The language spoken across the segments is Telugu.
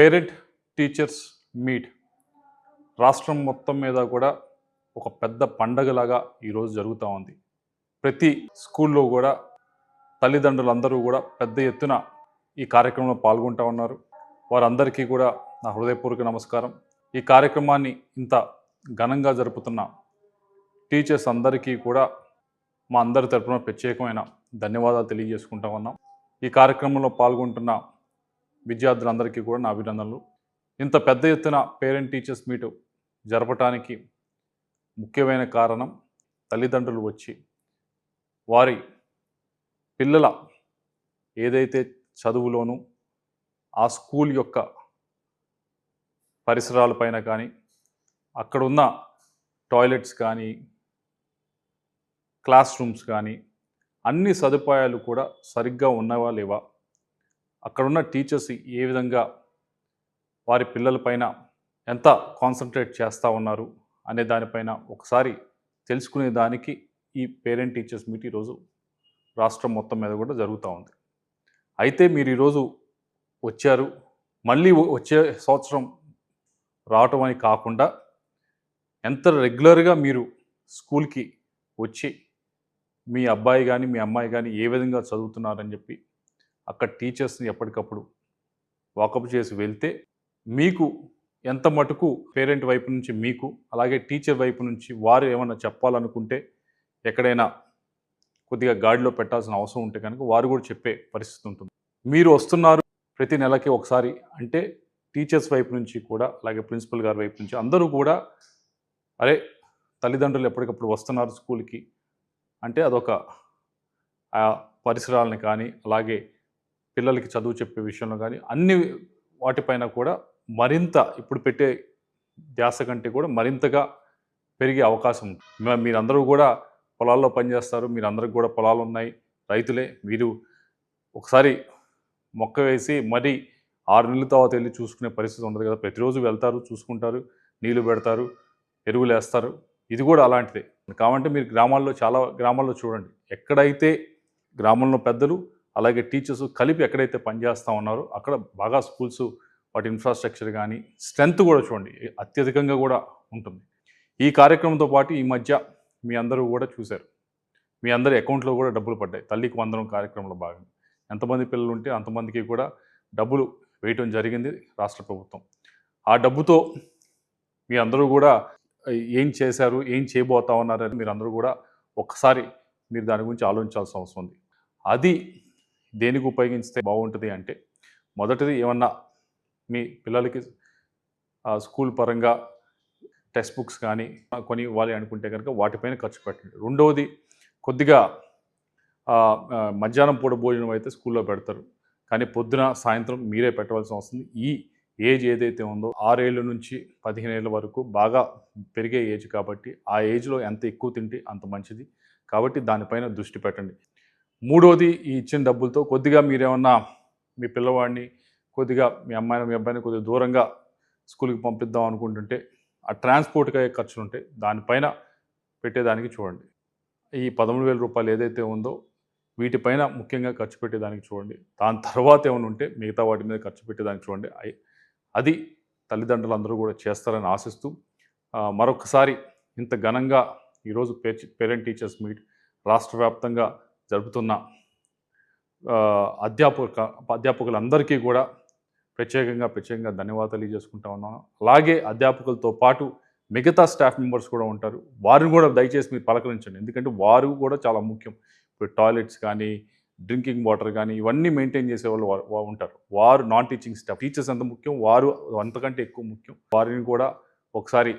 Parent teachers meet. రాష్ట్రం మొత్తం మీద కూడా ఒక పెద్ద పండగలాగా ఈరోజు జరుగుతూ ఉంది. ప్రతి స్కూల్లో కూడా తల్లిదండ్రులందరూ కూడా పెద్ద ఎత్తున ఈ కార్యక్రమంలో పాల్గొంటూ ఉన్నారు. వారందరికీ కూడా నా హృదయపూర్వక నమస్కారం. ఈ కార్యక్రమాన్ని ఇంత ఘనంగా జరుపుతున్న టీచర్స్ అందరికీ కూడా మా అందరి తరపున ప్రత్యేకమైన ధన్యవాదాలు తెలియజేసుకుంటా ఉన్నాం. ఈ కార్యక్రమంలో పాల్గొంటున్న విద్యార్థులందరికీ కూడా నా అభినందనలు. ఇంత పెద్ద ఎత్తున పేరెంట్ టీచర్స్ మీటు జరపటానికి ముఖ్యమైన కారణం తల్లిదండ్రులు వచ్చి వారి పిల్లల ఏదైతే చదువులోనూ ఆ స్కూల్ యొక్క పరిసరాలపైన కానీ అక్కడున్న టాయిలెట్స్ కానీ క్లాస్ రూమ్స్ కానీ అన్ని సదుపాయాలు కూడా సరిగ్గా ఉన్నవా లేవా అక్కడున్న టీచర్స్ ఏ విధంగా వారి పిల్లలపైన ఎంత కాన్సన్ట్రేట్ చేస్తూ ఉన్నారు అనే దానిపైన ఒకసారి తెలుసుకునే దానికి ఈ పేరెంట్ టీచర్స్ మీట్ ఈరోజు రాష్ట్రం మొత్తం మీద కూడా జరుగుతూ ఉంది. అయితే మీరు ఈరోజు వచ్చారు మళ్ళీ వచ్చే సంవత్సరం రావటం అని కాకుండా ఎంత రెగ్యులర్గా మీరు స్కూల్కి వచ్చి మీ అబ్బాయి కానీ మీ అమ్మాయి కానీ ఏ విధంగా చదువుతున్నారని చెప్పి అక్కడ టీచర్స్ని ఎప్పటికప్పుడు వాకప్ చేసి వెళ్తే మీకు ఎంత మటుకు పేరెంట్ వైపు నుంచి మీకు అలాగే టీచర్ వైపు నుంచి వారు ఏమైనా చెప్పాలనుకుంటే ఎక్కడైనా కొద్దిగా గాడిలో పెట్టాల్సిన అవసరం ఉంటే కనుక వారు కూడా చెప్పే పరిస్థితి ఉంటుంది. మీరు వస్తున్నారు ప్రతి నెలకి ఒకసారి అంటే టీచర్స్ వైపు నుంచి కూడా అలాగే ప్రిన్సిపల్ గారి వైపు నుంచి అందరూ కూడా అరే తల్లిదండ్రులు ఎప్పటికప్పుడు వస్తున్నారు స్కూల్కి అంటే అదొక ఆ పరిసరాలని కానీ అలాగే పిల్లలకి చదువు చెప్పే విషయంలో కానీ అన్ని వాటిపైన కూడా మరింత ఇప్పుడు పెట్టే ధ్యాస కంటే కూడా మరింతగా పెరిగే అవకాశం ఉంది. మీరందరూ కూడా పొలాల్లో పనిచేస్తారు మీరందరికి కూడా పొలాలు ఉన్నాయి. రైతులే మీరు ఒకసారి మొక్క వేసి మరి ఆరు నెలల తర్వాత వెళ్ళి చూసుకునే పరిస్థితి ఉండదు కదా. ప్రతిరోజు వెళ్తారు చూసుకుంటారు నీళ్ళు పెడతారు ఎరువులు వేస్తారు. ఇది కూడా అలాంటిదే. కాబట్టి మీరు గ్రామాల్లో చాలా గ్రామాల్లో చూడండి. ఎక్కడైతే గ్రామంలో పెద్దలు అలాగే టీచర్స్ కలిపి ఎక్కడైతే పనిచేస్తూ ఉన్నారో అక్కడ బాగా స్కూల్స్ వాటి ఇన్ఫ్రాస్ట్రక్చర్ కానీ స్ట్రెంత్ కూడా చూడండి అత్యధికంగా కూడా ఉంటుంది. ఈ కార్యక్రమంతో పాటు ఈ మధ్య మీ అందరూ కూడా చూశారు. మీ అందరి అకౌంట్లో కూడా డబ్బులు పడ్డాయి. తల్లికి వందనం కార్యక్రమంలో భాగంగా ఎంతమంది పిల్లలు ఉంటే అంతమందికి కూడా డబ్బులు వేయటం జరిగింది రాష్ట్ర ప్రభుత్వం. ఆ డబ్బుతో మీ అందరూ కూడా ఏం చేశారు ఏం చేయబోతా ఉన్నారని మీరు అందరూ కూడా ఒక్కసారి మీరు దాని గురించి ఆలోచించాల్సిన అవసరం ఉంది. అది దేనికి ఉపయోగిస్తే బాగుంటుంది అంటే మొదటిది ఏమన్నా మీ పిల్లలకి స్కూల్ పరంగా టెక్స్ట్ బుక్స్ కానీ కొని ఇవ్వాలి అనుకుంటే కనుక వాటిపైన ఖర్చు పెట్టండి. రెండవది కొద్దిగా మధ్యాహ్నం పూట భోజనం అయితే స్కూల్లో పెడతారు. కానీ పొద్దున సాయంత్రం మీరే పెట్టవలసి వస్తుంది ఈ ఏజ్ ఏదైతే ఉందో ఆరేళ్ళ నుంచి పదిహేను ఏళ్ళ వరకు బాగా పెరిగే ఏజ్ కాబట్టి ఆ ఏజ్లో ఎంత ఎక్కువ తింటే అంత మంచిది. కాబట్టి దానిపైన దృష్టి పెట్టండి. మూడోది ఈ ఇచ్చిన డబ్బులతో కొద్దిగా మీరేమన్నా మీ పిల్లవాడిని కొద్దిగా మీ అమ్మాయిని మీ అబ్బాయిని కొద్దిగా దూరంగా స్కూల్కి పంపిద్దాం అనుకుంటుంటే ఆ ట్రాన్స్పోర్ట్కి అయ్యే ఖర్చులు ఉంటాయి దానిపైన పెట్టేదానికి చూడండి. ఈ పదమూడు వేల రూపాయలు ఏదైతే ఉందో వీటిపైన ముఖ్యంగా ఖర్చు పెట్టేదానికి చూడండి. దాని తర్వాత ఏమైనా ఉంటే మిగతా వాటి మీద ఖర్చు పెట్టేదానికి చూడండి. అది తల్లిదండ్రులు అందరూ కూడా చేస్తారని ఆశిస్తూ మరొకసారి ఇంత ఘనంగా ఈరోజు పేరెంట్ టీచర్స్ మీట్ రాష్ట్ర వ్యాప్తంగా జరుపుతున్న అధ్యాపక అధ్యాపకులందరికీ కూడా ప్రత్యేకంగా ప్రత్యేకంగా ధన్యవాదాలు తెలియజేసుకుంటా ఉన్నాను. అలాగే అధ్యాపకులతో పాటు మిగతా స్టాఫ్ మెంబర్స్ కూడా ఉంటారు. వారిని కూడా దయచేసి మీరు పలకరించండి. ఎందుకంటే వారు కూడా చాలా ముఖ్యం. ఇప్పుడు టాయిలెట్స్ కానీ డ్రింకింగ్ వాటర్ కానీ ఇవన్నీ మెయింటైన్ చేసే వాళ్ళు ఉంటారు. వారు నాన్ టీచింగ్ స్టాఫ్. టీచర్స్ ఎంత ముఖ్యం? వారు అంతకంటే ఎక్కువ ముఖ్యం. వారిని కూడా ఒకసారి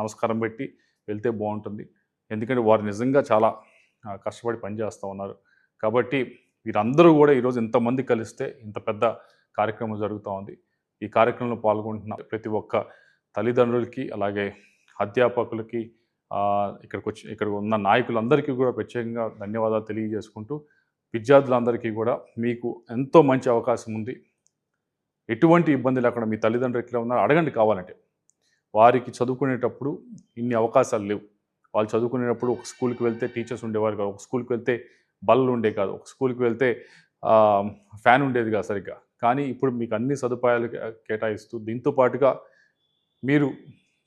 నమస్కారం పెట్టి వెళ్తే బాగుంటుంది. ఎందుకంటే వారు నిజంగా చాలా కష్టపడి పనిచేస్తూ ఉన్నారు. కాబట్టి వీరందరూ కూడా ఈరోజు ఇంతమంది కలిస్తే ఇంత పెద్ద కార్యక్రమం జరుగుతూ ఉంది. ఈ కార్యక్రమంలో పాల్గొంటున్న ప్రతి ఒక్క తల్లిదండ్రులకి అలాగే అధ్యాపకులకి ఇక్కడికి వచ్చి ఇక్కడ ఉన్న నాయకులందరికీ కూడా ప్రత్యేకంగా ధన్యవాదాలు తెలియజేసుకుంటూ విద్యార్థులందరికీ కూడా మీకు ఎంతో మంచి అవకాశం ఉంది. ఎటువంటి ఇబ్బంది లేకుండా మీ తల్లిదండ్రులు ఎట్లా ఉన్నారో అడగండి కావాలంటే. వారికి చదువుకునేటప్పుడు ఇన్ని అవకాశాలు లేవు. వాళ్ళు చదువుకునేటప్పుడు ఒక స్కూల్కి వెళ్తే టీచర్స్ ఉండేవారు కాదు. ఒక స్కూల్కి వెళ్తే బళ్ళు ఉండే కాదు. ఒక స్కూల్కి వెళ్తే ఫ్యాన్ ఉండేది కాదు సరిగ్గా. కానీ ఇప్పుడు మీకు అన్ని సదుపాయాలు కేటాయిస్తూ దీంతో పాటుగా మీరు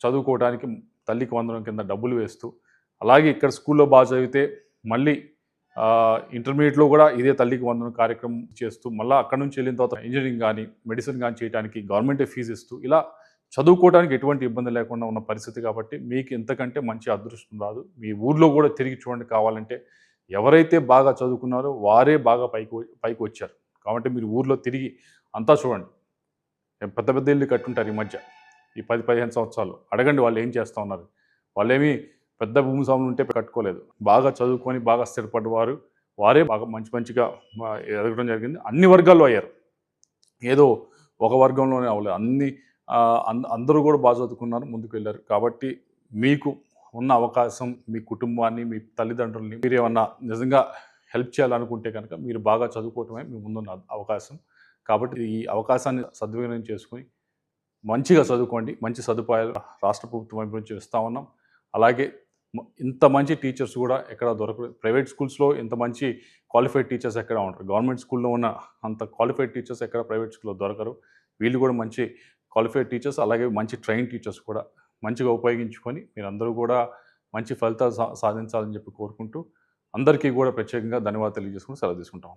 చదువుకోవడానికి తల్లికి వందనం కింద డబ్బులు వేస్తూ అలాగే ఇక్కడ స్కూల్లో బాగా చదివితే మళ్ళీ ఇంటర్మీడియట్లో కూడా ఇదే తల్లికి వందనం కార్యక్రమం చేస్తూ మళ్ళీ అక్కడ నుంచి వెళ్ళిన తర్వాత ఇంజనీరింగ్ కానీ మెడిసిన్ కానీ చేయడానికి గవర్నమెంటే ఫీజు ఇస్తూ ఇలా చదువుకోవడానికి ఎటువంటి ఇబ్బంది లేకుండా ఉన్న పరిస్థితి కాబట్టి మీకు ఇంతకంటే మంచి అదృష్టం రాదు. మీ ఊర్లో కూడా తిరిగి చూడండి కావాలంటే. ఎవరైతే బాగా చదువుకున్నారో వారే బాగా పైకి పైకి వచ్చారు. కాబట్టి మీరు ఊర్లో తిరిగి అంతా చూడండి. పెద్ద పెద్ద ఇల్లు కట్టుంటారు ఈ మధ్య. ఈ పది పదిహేను సంవత్సరాలు. అడగండి వాళ్ళు ఏం చేస్తూ ఉన్నారు. వాళ్ళేమి పెద్ద భూమిస్వాములు ఉంటే కట్టుకోలేదు. బాగా చదువుకొని బాగా స్థిరపడ్డవారు వారే బాగా మంచి మంచిగా ఎదగడం జరిగింది. అన్ని వర్గాల్లో అయ్యారు. ఏదో ఒక వర్గంలోనే అవ్వలేదు. అన్ని అందరూ కూడా బాగా చదువుకున్నారు ముందుకు వెళ్ళారు కాబట్టి మీకు ఉన్న అవకాశం మీ కుటుంబాన్ని మీ తల్లిదండ్రుల్ని మీరు ఏమన్నా నిజంగా హెల్ప్ చేయాలనుకుంటే కనుక మీరు బాగా చదువుకోవటమే మీ ముందున్న అవకాశం. కాబట్టి ఈ అవకాశాన్ని సద్వినియోగం చేసుకుని మంచిగా చదువుకోండి మంచి సదుపాయాలు రాష్ట్ర ప్రభుత్వం వైపు నుంచి ఇస్తా ఉన్నాం. అలాగే ఇంత మంచి టీచర్స్ కూడా ఎక్కడ దొరకదు ప్రైవేట్ స్కూల్స్లో ఇంత మంచి క్వాలిఫైడ్ టీచర్స్ ఎక్కడ ఉంటారు గవర్నమెంట్ స్కూల్లో ఉన్న అంత క్వాలిఫైడ్ టీచర్స్ ఎక్కడ ప్రైవేట్ స్కూల్లో దొరకరు. వీళ్ళు కూడా మంచి క్వాలిఫైడ్ టీచర్స్ అలాగే మంచి ట్రైన్ టీచర్స్ కూడా మంచిగా ఉపయోగించుకొని మీరందరూ కూడా మంచి ఫలితాలు సా సాధించాలని చెప్పి కోరుకుంటూ అందరికీ కూడా ప్రత్యేకంగా ధన్యవాదాలు తెలియజేసుకుని సెలవు తీసుకుంటాం